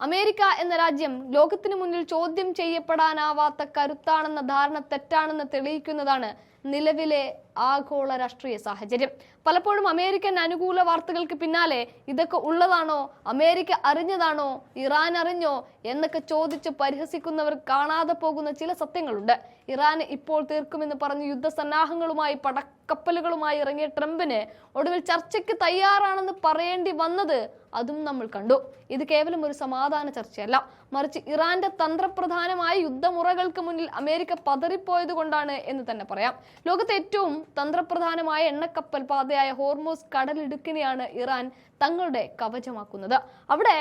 America എന്ന രാജ്യം ലോകത്തിനു മുന്നിൽ ചോദ്യം ചെയ്യപ്പെടാനാവാത്ത കരുത്താണെന്ന ധാരണ തെറ്റാണെന്ന് തെളിയിക്കുന്നതാണ് നിലവിലെ ആഗോള രാഷ്ട്രീയ സാഹചര്യം. പലപ്പോഴും അമേരിക്കൻ അനുകൂല വാർത്തകൾക്ക് പിന്നാലെ ഇതൊക്കെ ഉള്ളതാണോ? അമേരിക്ക അറിഞ്ഞതാണോ? ഇറാൻ അറിഞ്ഞോ? എന്നൊക്കെ ചോദിച്ച് പരിഹസിക്കുന്നവർ കാണാതെ പോകുന്ന ചില സത്യങ്ങളുണ്ട്. ഇറാൻ ഇപ്പോൾ തീർക്കുമെന്ന് പറഞ്ഞ് യുദ്ധസന്നാഹങ്ങളുമായി പടക്കപ്പലുകളുമായി ഇറങ്ങിയ ട്രംപിന് ഒടുവിൽ ചർച്ചയ്ക്ക് തയ്യാറാണെന്ന് പറയേണ്ടി വന്നത് അതും നമ്മൾ കണ്ടു. ഇത് കേവലം ഒരു സമാധാന ചർച്ചയല്ല. മറിച്ച് ഇറാന്റെ തന്ത്രപ്രധാനമായ യുദ്ധമുറകൾക്ക് മുന്നിൽ അമേരിക്ക പതറിപ്പോയത് കൊണ്ടാണ് എന്ന് തന്നെ പറയാം. ലോകത്തെ ഏറ്റവും തന്ത്രപ്രധാനമായ എണ്ണക്കപ്പൽ പാതയായ ഹോർമോസ് കടലിടുക്കിനെയാണ് ഇറാൻ തങ്ങളുടെ കവചമാക്കുന്നത്. അവിടെ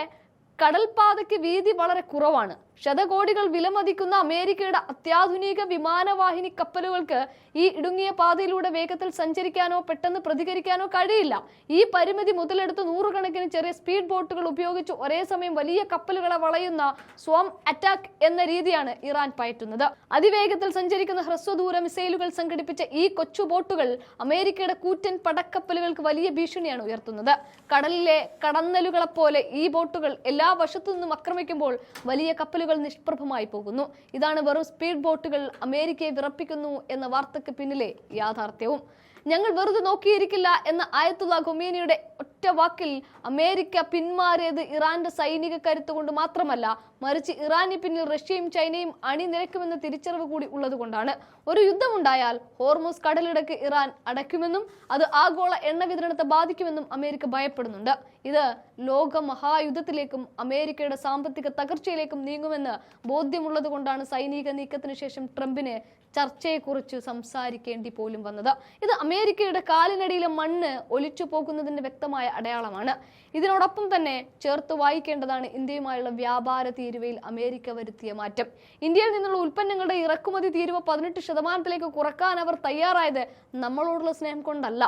കടൽപാതയ്ക്ക് വീതി വളരെ കുറവാണ്. ശതകോടികൾ വിലമതിക്കുന്ന അമേരിക്കയുടെ അത്യാധുനിക വിമാനവാഹിനി കപ്പലുകൾക്ക് ഈ ഇടുങ്ങിയ പാതയിലൂടെ വേഗത്തിൽ സഞ്ചരിക്കാനോ പെട്ടെന്ന് പ്രതികരിക്കാനോ കഴിയില്ല. ഈ പരിമിതി മുതലെടുത്ത് നൂറുകണക്കിന് ചെറിയ സ്പീഡ് ബോട്ടുകൾ ഉപയോഗിച്ച് ഒരേ സമയം വലിയ കപ്പലുകളെ വളയുന്ന സ്വം അറ്റാക്ക് എന്ന രീതിയാണ് ഇറാൻ പയറ്റുന്നത്. അതിവേഗത്തിൽ സഞ്ചരിക്കുന്ന ഹ്രസ്വദൂര മിസൈലുകൾ സംഘടിപ്പിച്ച ഈ കൊച്ചു ബോട്ടുകൾ അമേരിക്കയുടെ കൂറ്റൻ പടക്കപ്പലുകൾക്ക് വലിയ ഭീഷണിയാണ് ഉയർത്തുന്നത്. കടലിലെ കടന്നലുകളെ പോലെ ഈ ബോട്ടുകൾ എല്ലാ വശത്തു നിന്നും ആക്രമിക്കുമ്പോൾ വലിയ കപ്പലുകൾ നിഷ്പ്രഭമായി പോകുന്നു. ഇതാണ് വെറും സ്പീഡ് ബോട്ടുകൾ അമേരിക്കയെ വിറപ്പിക്കുന്നു എന്ന വാർത്തയ്ക്ക് പിന്നിലെ യാഥാർത്ഥ്യവും. ഞങ്ങൾ വെറുതെ നോക്കിയിരിക്കില്ല എന്ന ആയത്തുള്ള ഖൊമേനിയുടെ ഒറ്റ വാക്കിൽ അമേരിക്ക പിന്മാറിയത് ഇറാന്റെ സൈനിക കരുത്ത് കൊണ്ട് മാത്രമല്ല മറിച്ച് ഇറാന് പിന്നിൽ റഷ്യയും ചൈനയും അണിനിരക്കുമെന്ന തിരിച്ചറിവ് കൂടി ഉള്ളതുകൊണ്ടാണ്. ഒരു യുദ്ധമുണ്ടായാൽ ഹോർമോസ് കടലിടക്ക് ഇറാൻ അടയ്ക്കുമെന്നും അത് ആഗോള എണ്ണ വിതരണത്തെ ബാധിക്കുമെന്നും അമേരിക്ക ഭയപ്പെടുന്നുണ്ട്. ഇത് ലോക മഹായുദ്ധത്തിലേക്കും അമേരിക്കയുടെ സാമ്പത്തിക തകർച്ചയിലേക്കും നീങ്ങുമെന്ന് ബോധ്യമുള്ളത് കൊണ്ടാണ് സൈനിക നീക്കത്തിന് ശേഷം ട്രംപിന് ചർച്ചയെക്കുറിച്ച് സംസാരിക്കേണ്ടി പോലും വന്നത്. ഇത് അമേരിക്കയുടെ കാലിനടിയിലെ മണ്ണ് ഒലിച്ചു പോകുന്നതിന്റെ വ്യക്തമായ അടയാളമാണ്. ഇതിനോടൊപ്പം തന്നെ ചേർത്ത് വായിക്കേണ്ടതാണ് ഇന്ത്യയുമായുള്ള വ്യാപാര തീരുവയിൽ അമേരിക്ക വരുത്തിയ മാറ്റം. ഇന്ത്യയിൽ നിന്നുള്ള ഉൽപ്പന്നങ്ങളുടെ ഇറക്കുമതി തീരുവ പതിനെട്ട് ശതമാനത്തിലേക്ക് കുറയ്ക്കാൻ അവർ തയ്യാറായത് നമ്മളോടുള്ള സ്നേഹം കൊണ്ടല്ല.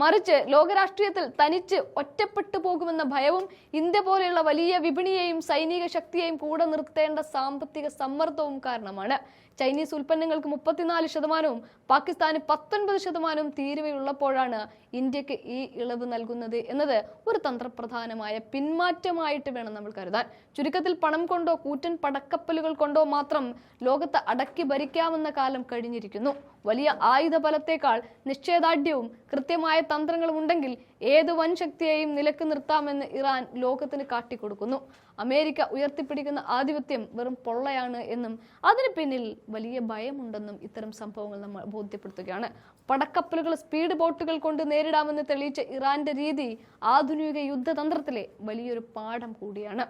മറിച്ച് ലോകരാഷ്ട്രീയത്തിൽ തനിച്ച് ഒറ്റപ്പെട്ടു പോകുമെന്ന ഭയവും ഇന്ത്യ പോലെയുള്ള വലിയ വിപണിയെയും സൈനിക ശക്തിയെയും കൂടെ നിർത്തേണ്ട സാമ്പത്തിക സമ്മർദ്ദവും കാരണമാണ്. ചൈനീസ് ഉൽപ്പന്നങ്ങൾക്ക് മുപ്പത്തിനാല് ശതമാനവും പാകിസ്ഥാന് പത്തൊൻപത് ശതമാനവും തീരുവയുള്ളപ്പോഴാണ് ഇന്ത്യയ്ക്ക് ഈ ഇളവ് നൽകുന്നത് എന്നത് ഒരു തന്ത്രപ്രധാനമായ പിന്മാറ്റമായിട്ട് വേണം നമ്മൾ കരുതാൻ. ചുരുക്കത്തിൽ പണം കൊണ്ടോ കൂറ്റൻ പടക്കപ്പലുകൾ കൊണ്ടോ മാത്രം ലോകത്ത് അടക്കി ഭരിക്കാമെന്ന കാലം കഴിഞ്ഞിരിക്കുന്നു. വലിയ ആയുധ ബലത്തേക്കാൾ നിശ്ചയദാർഢ്യവും കൃത്യമായ തന്ത്രങ്ങളും ഉണ്ടെങ്കിൽ ഏത് വൻ ശക്തിയെയും നിലയ്ക്ക് നിർത്താമെന്ന് ഇറാൻ ലോകത്തിന് കാട്ടിക്കൊടുക്കുന്നു. അമേരിക്ക ഉയർത്തിപ്പിടിക്കുന്ന ആധിപത്യം വെറും പൊള്ളയാണ് എന്നും അതിന് പിന്നിൽ വലിയ ഭയമുണ്ടെന്നും ഇത്തരം സംഭവങ്ങൾ നമ്മൾ ബോധ്യപ്പെടുത്തുകയാണ്. പടക്കപ്പലുകൾ സ്പീഡ് ബോട്ടുകൾ കൊണ്ട് നേരിടാമെന്ന് തെളിയിച്ച ഇറാന്റെ രീതി ആധുനിക യുദ്ധതന്ത്രത്തിലെ വലിയൊരു പാഠം കൂടിയാണ്.